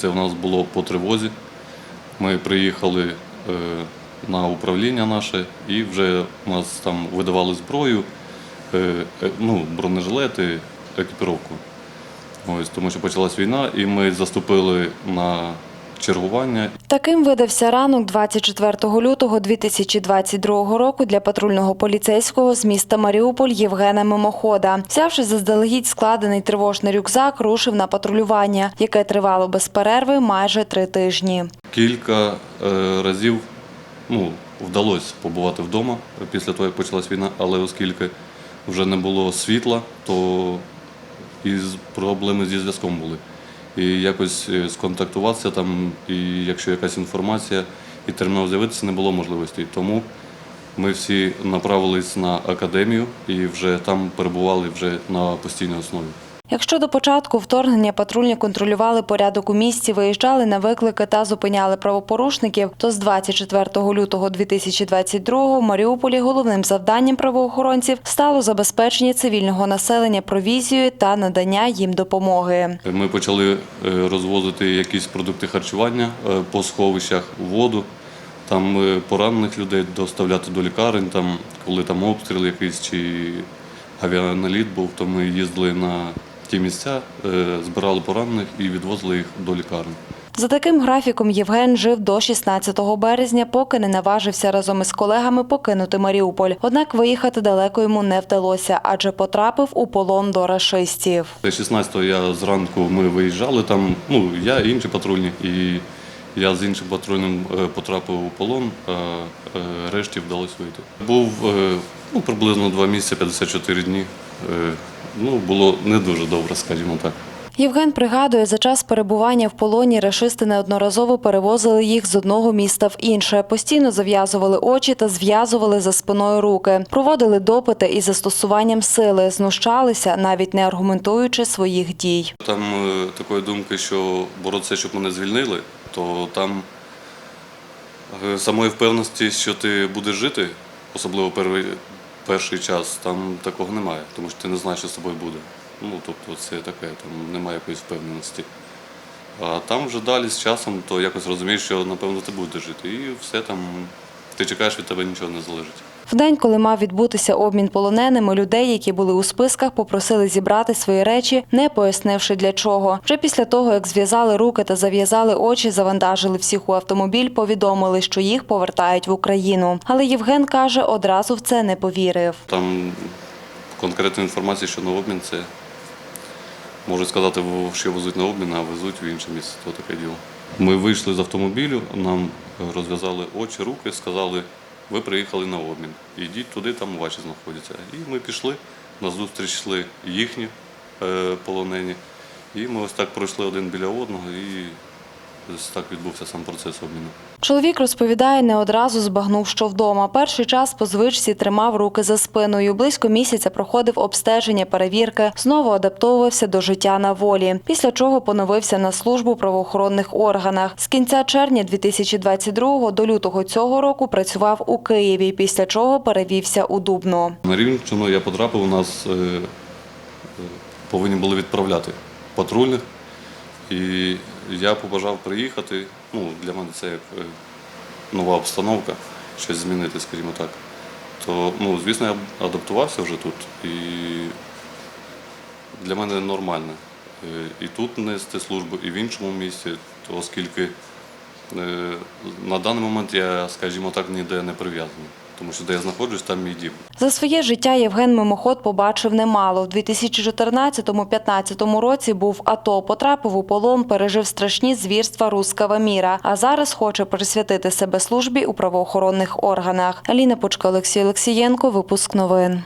це в нас було по тривозі. Ми приїхали е, на управління наше і вже нас там видавали зброю, е, е, ну, бронежилети, екіпіровку. Ось, тому що почалась війна, і ми заступили на чергування Таким видався ранок 24 лютого 2022 року для патрульного поліцейського з міста Маріуполь Євгена Мимохода. Взявши заздалегідь складений тривожний рюкзак, рушив на патрулювання, яке тривало без перерви майже три тижні. Кілька е, разів ну, вдалося побувати вдома після того, як почалась війна, але оскільки вже не було світла, то і проблеми зі зв'язком були. І якось е, сконтактуватися там, і якщо якась інформація і терміново з'явитися, не було можливості. Тому ми всі направились на академію і вже там перебували вже на постійній основі. Якщо до початку вторгнення патрульні контролювали порядок у місті, виїжджали на виклики та зупиняли правопорушників, то з 24 лютого 2022 в Маріуполі головним завданням правоохоронців стало забезпечення цивільного населення провізією та надання їм допомоги. Ми почали е, розвозити якісь продукти харчування е, по сховищах, воду, там е, поранених людей доставляти до лікарень, там, коли там обстріл якийсь чи авіаналіт був, то ми їздили на ті місця, е, збирали поранених і відвозили їх до лікарень. За таким графіком Євген жив до 16 березня, поки не наважився разом із колегами покинути Маріуполь. Однак виїхати далеко йому не вдалося, адже потрапив у полон до рашистів. 16-го я зранку ми виїжджали там, ну я і інші патрульні, і я з іншим патрульним е, потрапив у полон, а е, решті вдалося вийти. Був ну, приблизно два місяці, 54 дні. Е, Ну, було не дуже добре, скажімо так. Євген пригадує, за час перебування в полоні рашисти неодноразово перевозили їх з одного міста в інше, постійно зав'язували очі та зв'язували за спиною руки, проводили допити із застосуванням сили, знущалися, навіть не аргументуючи своїх дій. Там е, такої думки, що боротися, щоб мене звільнили, то там е, самої впевненості, що ти будеш жити, особливо перший, час, там такого немає, тому що ти не знаєш, що з тобою буде. Ну, тобто це таке, там немає якоїсь впевненості. А там вже далі з часом, то якось розумієш, що напевно ти будеш жити. І все там, ти чекаєш, від тебе нічого не залежить. В день, коли мав відбутися обмін полоненими, людей, які були у списках, попросили зібрати свої речі, не пояснивши для чого. Вже після того, як зв'язали руки та зав'язали очі, завантажили всіх у автомобіль, повідомили, що їх повертають в Україну. Але Євген каже, одразу в це не повірив. Там конкретної інформації, що на обмін це можуть сказати, що везуть на обмін, а везуть в інше місце. То таке діло. Ми вийшли з автомобілю, нам розв'язали очі, руки, сказали, ви приїхали на обмін. Йдіть туди, там ваші знаходяться. І ми пішли, на зустріч йшли їхні е, полонені. І ми ось так пройшли один біля одного і ось так відбувся сам процес обміну. Чоловік розповідає, не одразу збагнув, що вдома. Перший час по звичці тримав руки за спиною. Близько місяця проходив обстеження, перевірки, знову адаптовувався до життя на волі. Після чого поновився на службу правоохоронних органах. З кінця червня 2022 до лютого цього року працював у Києві, після чого перевівся у Дубно. На Рівненщину я потрапив, у нас е, е, повинні були відправляти патрульних. І я побажав приїхати. Ну, для мене це як е, нова обстановка, щось змінити, скажімо так. То, ну, звісно, я адаптувався вже тут. І для мене нормально. Е, І тут нести службу, і в іншому місці, оскільки е, на даний момент я, скажімо так, ніде не прив'язаний. Тому що де я знаходжусь, там мій дім. За своє життя Євген мимоход побачив немало. В 2014-15 році був АТО, потрапив у полон, пережив страшні звірства рускава міра. А зараз хоче присвятити себе службі у правоохоронних органах. Аліна Почка, Олексій Олексієнко. Випуск новин.